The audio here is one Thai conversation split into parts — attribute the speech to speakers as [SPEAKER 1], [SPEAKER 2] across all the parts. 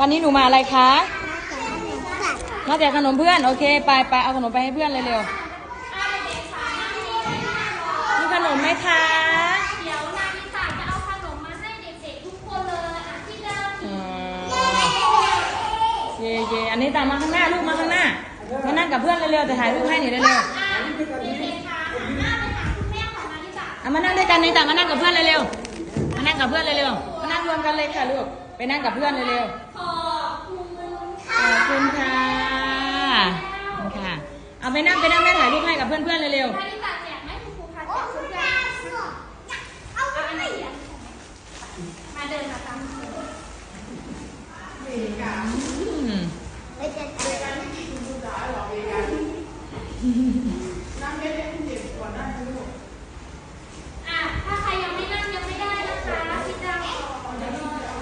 [SPEAKER 1] วันนี้หนูมาอะไรคะ มาแจกขนมเพื่อน โอเค ไปไปเอาขนมไปให้เพื่อนเร็วๆมีขนมไหมคะ
[SPEAKER 2] เดี๋ยวนามิตาจะเอาขนมมาให้เด็กๆทุกคนเลยอะที่เดิม
[SPEAKER 1] อ๋อเย่เย่อันนี้ตามมาข้างหน้าลูกมาข้างหน้า มานั่งกับเพื่อนเร็วๆแต่ถ่ายรูปให้หน่อยเร็ว
[SPEAKER 2] อะเด็กๆค่ะหน้าไปหาคุณแม่ของนามิตา
[SPEAKER 1] ๆเอามานั่งด้วยกันนี่แต่มานั่งกับเพื่อนเร็วๆ มานั่งกับเพื่อนเร็วๆ มานั่งรวมกันเลยค่ะลูก ไปนั่งกับเพื่อนเร็วๆ
[SPEAKER 2] ขอบคุณ
[SPEAKER 1] ขอบคุณค่ะขอบคุณค่ะ เอาไปนั่งไปนั่งแม่ถ่ายรูปให้กับเพื่อนๆเร็ว
[SPEAKER 2] นามิตาแจกไหมคุณครูคะแจกทุกอย่างเอาอันไหนอะมาเดินมาตามครู
[SPEAKER 1] ๆอืม
[SPEAKER 2] อะถ้าใครยังไม่นั่งยังไม่ได้นะคะที่เดิม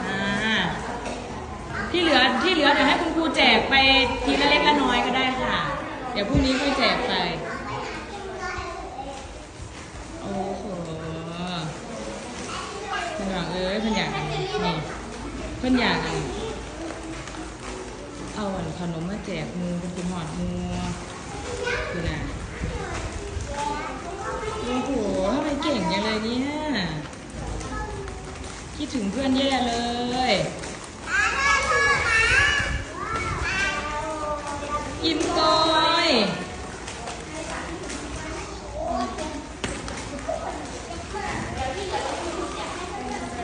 [SPEAKER 1] อ่า ที่เหลือที่เหลือเดี๋ยวให้คุณครูแจกไปทีละเล็กละน้อยก็ได้ค่ะ เดี๋ยวพรุ่งนี้ค่อยแจกไปโอ้โหเพื่อนบอกเอ้ยเพื่อนอยากนี่เพื่อนอยากเอาขนมมาแจกมูเป็นคุณหอดมูคือน่ะโอ้โหทำไมเก่งจังเลยเนี่ยคิดถึงเพื่อนแย่เลย อิ่มกอย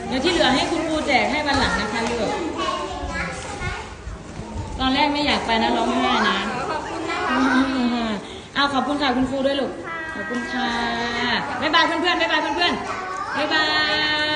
[SPEAKER 1] เดี๋ยวที่เหลือให้คุณครูแจกให้วันหลังนะคะลูกตอนแรกไม่อยากไปนะร้องไห้นะ
[SPEAKER 2] ขอบคุณนะคะ
[SPEAKER 1] เอาขอบคุณค่ะคุณครูด้วยลูกขอบคุณค่ะบ๊ายบายเพื่อนๆบ๊ายบายเพื่อนๆบ๊ายบาย